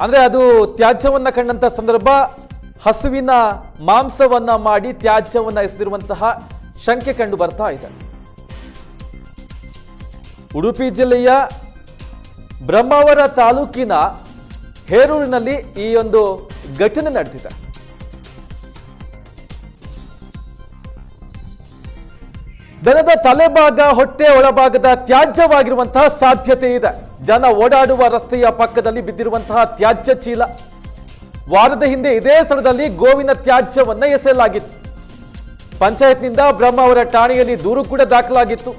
ಅಂದ್ರೆ ಅದು ತ್ಯಾಜ್ಯವನ್ನು ಕಂಡಂತ ಸಂದರ್ಭ, ಹಸುವಿನ ಮಾಂಸವನ್ನ ಮಾಡಿ ತ್ಯಾಜ್ಯವನ್ನು ಎಸೆದಿರುವಂತಹ ಶಂಕೆ ಕಂಡು ಬರ್ತಾ ಇದೆ. ಉಡುಪಿ ಜಿಲ್ಲೆಯ ಬ್ರಹ್ಮಾವರ ತಾಲೂಕಿನ ಹೇರೂರಿನಲ್ಲಿ ಈ ಒಂದು ಘಟನೆ ನಡೆದಿದೆ. ದನದ ತಲೆಭಾಗ ಹೊಟ್ಟೆ ಒಳಭಾಗದ ತ್ಯಾಜ್ಯವಾಗಿರುವಂತಹ ಸಾಧ್ಯತೆ ಇದೆ. ಜನ ಓಡಾಡುವ ರಸ್ತೆಯ ಪಕ್ಕದಲ್ಲಿ ಬಿದ್ದಿರುವಂತಹ ತ್ಯಾಜ್ಯ ಚೀಲ. ವಾರದ ಹಿಂದೆ ಇದೇ ಸ್ಥಳದಲ್ಲಿ ಗೋವಿನ ತ್ಯಾಜ್ಯವನ್ನ ಎಸೆಯಲಾಗಿತ್ತು. ಪಂಚಾಯತ್ನಿಂದ ಬ್ರಹ್ಮ ಅವರ ಠಾಣೆಯಲ್ಲಿ ದೂರು ಕೂಡ ದಾಖಲಾಗಿತ್ತು.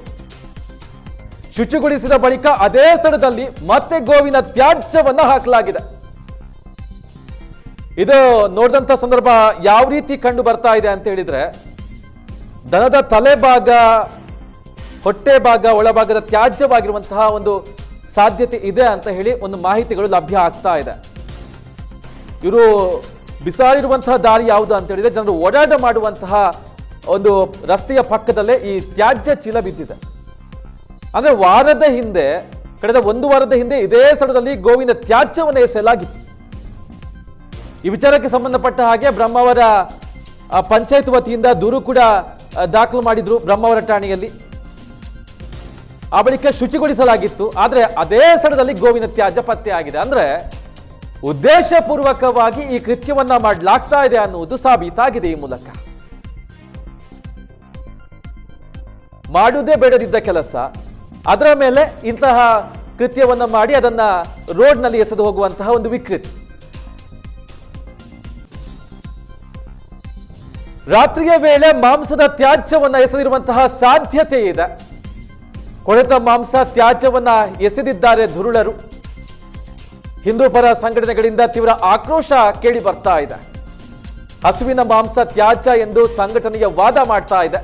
ಶುಚಿಗೊಳಿಸಿದ ಬಳಿಕ ಅದೇ ಸ್ಥಳದಲ್ಲಿ ಮತ್ತೆ ಗೋವಿನ ತ್ಯಾಜ್ಯವನ್ನ ಹಾಕಲಾಗಿದೆ. ಇದು ನೋಡಿದಂತ ಸಂದರ್ಭ ಯಾವ ರೀತಿ ಕಂಡು ಬರ್ತಾ ಇದೆ ಅಂತ ಹೇಳಿದ್ರೆ, ದನದ ತಲೆ ಭಾಗ, ಹೊಟ್ಟೆ ಭಾಗ, ಒಳಭಾಗದ ತ್ಯಾಜ್ಯವಾಗಿರುವಂತಹ ಒಂದು ಸಾಧ್ಯತೆ ಇದೆ ಅಂತ ಹೇಳಿ ಒಂದು ಮಾಹಿತಿಗಳು ಲಭ್ಯ ಆಗ್ತಾ ಇದೆ. ಇವರು ಬಿಸಾಡಿರುವಂತಹ ದಾರಿ ಯಾವುದು ಅಂತ ಹೇಳಿದ್ರೆ ಜನರು ಓಡಾಟ ಮಾಡುವಂತಹ ಒಂದು ರಸ್ತೆಯ ಪಕ್ಕದಲ್ಲೇ ಈ ತ್ಯಾಜ್ಯ ಚೀಲ ಬಿದ್ದಿದೆ. ಅಂದ್ರೆ ವಾರದ ಹಿಂದೆ, ಕಳೆದ ಒಂದು ವಾರದ ಹಿಂದೆ ಇದೇ ಸ್ಥಳದಲ್ಲಿ ಗೋವಿನ ತ್ಯಾಜ್ಯವನ್ನು ಎಸೆಯಲಾಗಿತ್ತು. ಈ ವಿಚಾರಕ್ಕೆ ಸಂಬಂಧಪಟ್ಟ ಹಾಗೆ ಬ್ರಹ್ಮಾವರ ಪಂಚಾಯತ್ ವತಿಯಿಂದ ದೂರು ಕೂಡ ದಾಖಲು ಮಾಡಿದ್ರು ಬ್ರಹ್ಮಾವರ ಠಾಣೆಯಲ್ಲಿ. ಆ ಬಳಿಕ ಶುಚಿಗೊಳಿಸಲಾಗಿತ್ತು. ಆದರೆ ಅದೇ ಸ್ಥಳದಲ್ಲಿ ಗೋವಿನ ತ್ಯಾಜ್ಯ ಪತ್ತೆ ಆಗಿದೆ ಅಂದ್ರೆ ಉದ್ದೇಶಪೂರ್ವಕವಾಗಿ ಈ ಕೃತ್ಯವನ್ನ ಮಾಡಲಾಗ್ತಾ ಇದೆ ಅನ್ನುವುದು ಸಾಬೀತಾಗಿದೆ ಈ ಮೂಲಕ. ಮಾಡುವುದೇ ಬೇಡದಿದ್ದ ಕೆಲಸ. ಅದರ ಮೇಲೆ ಇಂತಹ ಕೃತ್ಯವನ್ನು ಮಾಡಿ ಅದನ್ನ ರೋಡ್ನಲ್ಲಿ ಎಸೆದು ಹೋಗುವಂತಹ ಒಂದು ವಿಕೃತಿ. ರಾತ್ರಿಯ ವೇಳೆ ಮಾಂಸದ ತ್ಯಾಜ್ಯವನ್ನ ಎಸೆದಿರುವಂತಹ ಸಾಧ್ಯತೆ ಇದೆ. ಕೊಳೆತ ಮಾಂಸ ತ್ಯಾಜ್ಯವನ್ನ ಎಸೆದಿದ್ದಾರೆ ಧುರುಳರು. ಹಿಂದೂ ಪರ ಸಂಘಟನೆಗಳಿಂದ ತೀವ್ರ ಆಕ್ರೋಶ ಕೇಳಿ ಬರ್ತಾ ಇದೆ. ಹಸುವಿನ ಮಾಂಸ ತ್ಯಾಜ್ಯ ಎಂದು ಸಂಘಟನೆಯ ವಾದ ಮಾಡ್ತಾ ಇದೆ.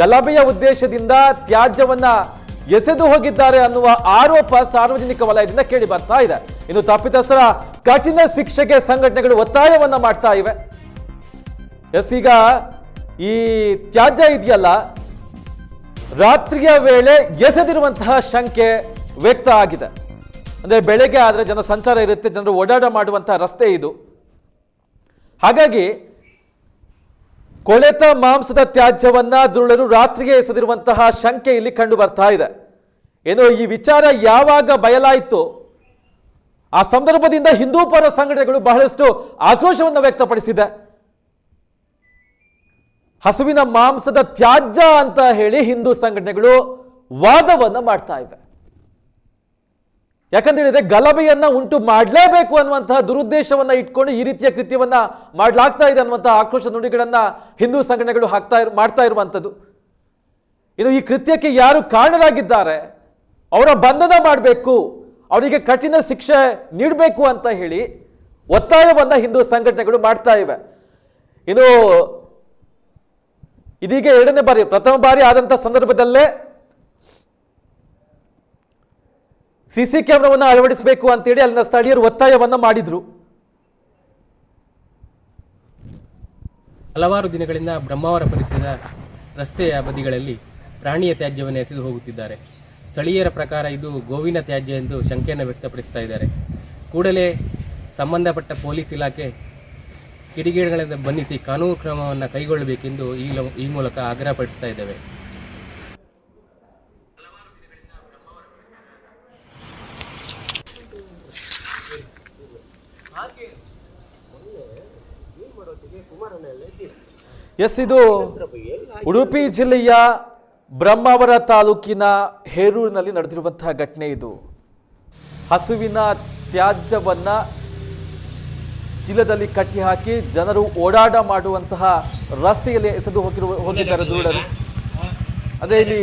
ಗಲಭೆಯ ಉದ್ದೇಶದಿಂದ ತ್ಯಾಜ್ಯವನ್ನ ಎಸೆದು ಹೋಗಿದ್ದಾರೆ ಅನ್ನುವ ಆರೋಪ ಸಾರ್ವಜನಿಕ ವಲಯದಿಂದ ಕೇಳಿ ಬರ್ತಾ ಇದೆ. ಇನ್ನು ತಪ್ಪಿತಸ್ಥರ ಕಠಿಣ ಶಿಕ್ಷೆಗೆ ಸಂಘಟನೆಗಳು ಒತ್ತಾಯವನ್ನ ಮಾಡ್ತಾ ಇವೆ. ಎಸ್, ಈಗ ಈ ತ್ಯಾಜ್ಯ ಇದೆಯಲ್ಲ ರಾತ್ರಿಯ ವೇಳೆ ಎಸೆದಿರುವಂತಹ ಶಂಕೆ ವ್ಯಕ್ತ ಆಗಿದೆ. ಅಂದರೆ ಬೆಳಗ್ಗೆ ಆದರೆ ಜನ ಸಂಚಾರ ಇರುತ್ತೆ, ಜನರು ಓಡಾಟ ಮಾಡುವಂತಹ ರಸ್ತೆ ಇದು. ಹಾಗಾಗಿ ಕೊಳೆತ ಮಾಂಸದ ತ್ಯಾಜ್ಯವನ್ನ ದುರುಳರು ರಾತ್ರಿಗೆ ಎಸೆದಿರುವಂತಹ ಶಂಕೆ ಇಲ್ಲಿ ಕಂಡು ಬರ್ತಾ ಇದೆ. ಏನು ಈ ವಿಚಾರ ಯಾವಾಗ ಬಯಲಾಯಿತು? ಆ ಸಂದರ್ಭದಿಂದ ಹಿಂದೂ ಪರ ಸಂಘಟನೆಗಳು ಬಹಳಷ್ಟು ಆಕ್ರೋಶವನ್ನು ವ್ಯಕ್ತಪಡಿಸಿದೆ. ಹಸುವಿನ ಮಾಂಸದ ತ್ಯಾಜ್ಯ ಅಂತ ಹೇಳಿ ಹಿಂದೂ ಸಂಘಟನೆಗಳು ವಾದವನ್ನು ಮಾಡ್ತಾ ಇವೆ. ಯಾಕಂತ ಹೇಳಿದ್ರೆ ಗಲಭೆಯನ್ನ ಉಂಟು ಮಾಡಲೇಬೇಕು ಅನ್ನುವಂತಹ ದುರುದ್ದೇಶವನ್ನ ಇಟ್ಕೊಂಡು ಈ ರೀತಿಯ ಕೃತ್ಯವನ್ನ ಮಾಡಲಾಗ್ತಾ ಇದೆ ಅನ್ನುವಂತಹ ಆಕ್ರೋಶ ನುಡಿಗಳನ್ನ ಹಿಂದೂ ಸಂಘಟನೆಗಳು ಹಾಕ್ತಾ ಇರ್, ಮಾಡ್ತಾ ಇರುವಂಥದ್ದು. ಇದು ಈ ಕೃತ್ಯಕ್ಕೆ ಯಾರು ಕಾರಣರಾಗಿದ್ದಾರೆ? ಅವರ ಬಂಧನ ಮಾಡಬೇಕು, ಅವರಿಗೆ ಕಠಿಣ ಶಿಕ್ಷೆ ನೀಡಬೇಕು ಅಂತ ಹೇಳಿ ಒತ್ತಾಯವನ್ನ ಹಿಂದೂ ಸಂಘಟನೆಗಳು ಮಾಡ್ತಾ ಇವೆ. ಇನ್ನು ಇದೀಗ ಎರಡನೇ ಬಾರಿ, ಪ್ರಥಮ ಬಾರಿ ಆದಂತ ಸಂದರ್ಭದಲ್ಲೇ ಸಿಸಿ ಕ್ಯಾಮ್ರಾವನ್ನು ಅಳವಡಿಸಬೇಕು ಅಂತೇಳಿ ಅಲ್ಲಿನ ಸ್ಥಳೀಯರು ಒತ್ತಾಯವನ್ನು ಮಾಡಿದ್ರು. ಹಲವಾರು ದಿನಗಳಿಂದ ಬ್ರಹ್ಮಾವರ ಪರಿಸರದ ರಸ್ತೆಯ ಬದಿಗಳಲ್ಲಿ ಪ್ರಾಣಿಯ ತ್ಯಾಜ್ಯವನ್ನು ಎಸೆದು ಹೋಗುತ್ತಿದ್ದಾರೆ. ಸ್ಥಳೀಯರ ಪ್ರಕಾರ ಇದು ಗೋವಿನ ತ್ಯಾಜ್ಯ ಎಂದು ಶಂಕೆಯನ್ನು ವ್ಯಕ್ತಪಡಿಸ್ತಾ ಇದ್ದಾರೆ. ಕೂಡಲೇ ಸಂಬಂಧಪಟ್ಟ ಪೊಲೀಸ್ ಇಲಾಖೆ ಕಿಡಿಗೇಡಿಗಳಿಂದ ಬಂಧಿಸಿ ಕಾನೂನು ಕ್ರಮವನ್ನು ಕೈಗೊಳ್ಳಬೇಕೆಂದು ಈ ಈ ಮೂಲಕ ಆಗ್ರಹಪಡಿಸ್ತಾ ಇದ್ದೇವೆ. ಎಸ್, ಇದು ಉಡುಪಿ ಜಿಲ್ಲೆಯ ಬ್ರಹ್ಮಾವರ ತಾಲೂಕಿನ ಹೇರೂರಿನಲ್ಲಿ ನಡೆದಿರುವಂತಹ ಘಟನೆ ಇದು. ಹಸುವಿನ ತ್ಯಾಜ್ಯವನ್ನ ಚೀಲದಲ್ಲಿ ಕಟ್ಟಿ ಹಾಕಿ ಜನರು ಓಡಾಟ ಮಾಡುವಂತಹ ರಸ್ತೆಯಲ್ಲಿ ಎಸೆದು ಹೋಗಿರುವ ಹೋಗಿದ್ದಾರೆ ದುರುಳರು ಅದೇ ಇಲ್ಲಿ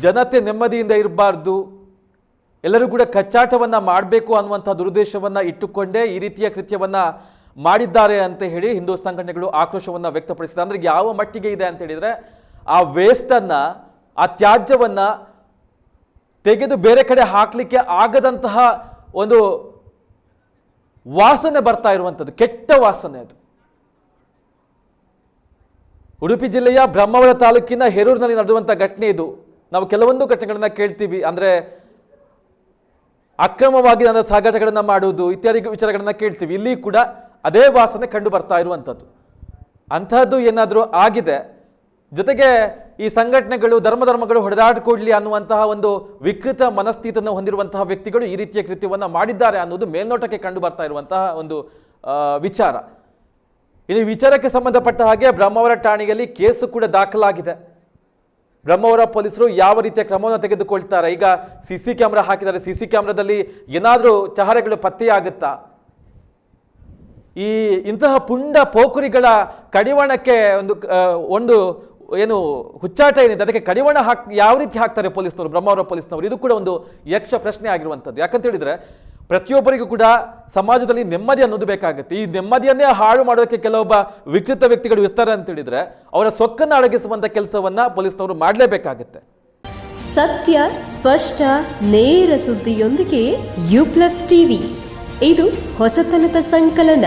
ಜನತೆ ನೆಮ್ಮದಿಯಿಂದ ಇರಬಾರ್ದು. ಎಲ್ಲರೂ ಕೂಡ ಕಚ್ಚಾಟವನ್ನು ಮಾಡಬೇಕು ಅನ್ನುವಂಥ ದುರುದ್ದೇಶವನ್ನ ಇಟ್ಟುಕೊಂಡೇ ಈ ರೀತಿಯ ಕೃತ್ಯವನ್ನ ಮಾಡಿದ್ದಾರೆ ಅಂತ ಹೇಳಿ ಹಿಂದೂ ಸಂಘಟನೆಗಳು ಆಕ್ರೋಶವನ್ನ ವ್ಯಕ್ತಪಡಿಸಿದೆ ಅಂದ್ರೆ ಯಾವ ಮಟ್ಟಿಗೆ ಇದೆ ಅಂತ ಹೇಳಿದ್ರೆ ಆ ವೇಸ್ಟನ್ನು ಆ ತ್ಯಾಜ್ಯವನ್ನ ತೆಗೆದು ಬೇರೆ ಕಡೆ ಹಾಕ್ಲಿಕ್ಕೆ ಆಗದಂತಹ ಒಂದು ವಾಸನೆ ಬರ್ತಾ ಇರುವಂಥದ್ದು, ಕೆಟ್ಟ ವಾಸನೆ ಅದು. ಉಡುಪಿ ಜಿಲ್ಲೆಯ ಬ್ರಹ್ಮಾವರ ತಾಲೂಕಿನ ಹೇರೂರಿನಲ್ಲಿ ನಡೆದುವಂಥ ಘಟನೆ ಇದು. ನಾವು ಕೆಲವೊಂದು ಘಟನೆಗಳನ್ನ ಕೇಳ್ತೀವಿ, ಅಂದರೆ ಅಕ್ರಮವಾಗಿ ನನ್ನ ಸಾಗಾಟಗಳನ್ನು ಮಾಡುವುದು ಇತ್ಯಾದಿ ವಿಚಾರಗಳನ್ನ ಕೇಳ್ತೀವಿ. ಇಲ್ಲಿ ಕೂಡ ಅದೇ ವಾಸನೆ ಕಂಡು ಬರ್ತಾ ಇರುವಂಥದ್ದು. ಅಂತಹದ್ದು ಏನಾದರೂ ಆಗಿದೆ ಜೊತೆಗೆ ಈ ಸಂಘಟನೆಗಳು ಧರ್ಮ ಧರ್ಮಗಳು ಹೊಡೆದಾಡಿಕೊಡ್ಲಿ ಅನ್ನುವಂತಹ ಒಂದು ವಿಕೃತ ಮನಸ್ಥಿತಿಯನ್ನು ಹೊಂದಿರುವಂತಹ ವ್ಯಕ್ತಿಗಳು ಈ ರೀತಿಯ ಕೃತ್ಯವನ್ನು ಮಾಡಿದ್ದಾರೆ ಅನ್ನೋದು ಮೇಲ್ನೋಟಕ್ಕೆ ಕಂಡು ಬರ್ತಾ ಇರುವಂತಹ ಒಂದು ವಿಚಾರ. ಇದು ವಿಚಾರಕ್ಕೆ ಸಂಬಂಧಪಟ್ಟ ಹಾಗೆ ಬ್ರಹ್ಮಾವರ ಠಾಣೆಯಲ್ಲಿ ಕೇಸು ಕೂಡ ದಾಖಲಾಗಿದೆ. ಬ್ರಹ್ಮಾವರ ಪೊಲೀಸರು ಯಾವ ರೀತಿಯ ಕ್ರಮವನ್ನು ತೆಗೆದುಕೊಳ್ತಾರೆ? ಈಗ ಸಿ ಸಿ ಕ್ಯಾಮ್ರಾ ಹಾಕಿದ್ದಾರೆ. ಸಿ ಸಿ ಕ್ಯಾಮ್ರಾದಲ್ಲಿ ಏನಾದರೂ ಚಹರೆಗಳು ಪತ್ತೆಯಾಗುತ್ತಾ? ಈ ಇಂತಹ ಪುಂಡ ಪೋಖರಿಗಳ ಕಡಿವಾಣಕ್ಕೆ ಒಂದು ಒಂದು ಏನು ಹುಚ್ಚಾಟ ಏನಿದೆ, ಅದಕ್ಕೆ ಕಡಿವಾಣ ಹಾಕ್, ಯಾವ ರೀತಿ ಹಾಕ್ತಾರೆ ಪೊಲೀಸ್ನವರು, ಬ್ರಹ್ಮಾವರ ಪೊಲೀಸ್ನವರು? ಇದು ಕೂಡ ಒಂದು ಯಕ್ಷ ಪ್ರಶ್ನೆ ಆಗಿರುವಂಥದ್ದು. ಯಾಕಂತ ಹೇಳಿದ್ರೆ, ಪ್ರತಿಯೊಬ್ಬರಿಗೂ ಕೂಡ ಸಮಾಜದಲ್ಲಿ ನೆಮ್ಮದಿ ಅನ್ನೋದು ಬೇಕಾಗುತ್ತೆ. ಈ ನೆಮ್ಮದಿಯನ್ನೇ ಹಾಳು ಮಾಡೋದಕ್ಕೆ ಕೆಲವೊಬ್ಬ ವಿಕೃತ ವ್ಯಕ್ತಿಗಳು ಇರ್ತಾರೆ ಅಂತ ಹೇಳಿದ್ರೆ, ಅವರ ಸೊಕ್ಕನ್ನು ಅಡಗಿಸುವಂಥ ಕೆಲಸವನ್ನ ಪೊಲೀಸ್ನವರು ಮಾಡಲೇಬೇಕಾಗುತ್ತೆ. ಸತ್ಯ, ಸ್ಪಷ್ಟ, ನೇರ ಸುದ್ದಿಯೊಂದಿಗೆ ಯು ಪ್ಲಸ್ ಟಿವಿ. ಇದು ಹೊಸತನದ ಸಂಕಲನ.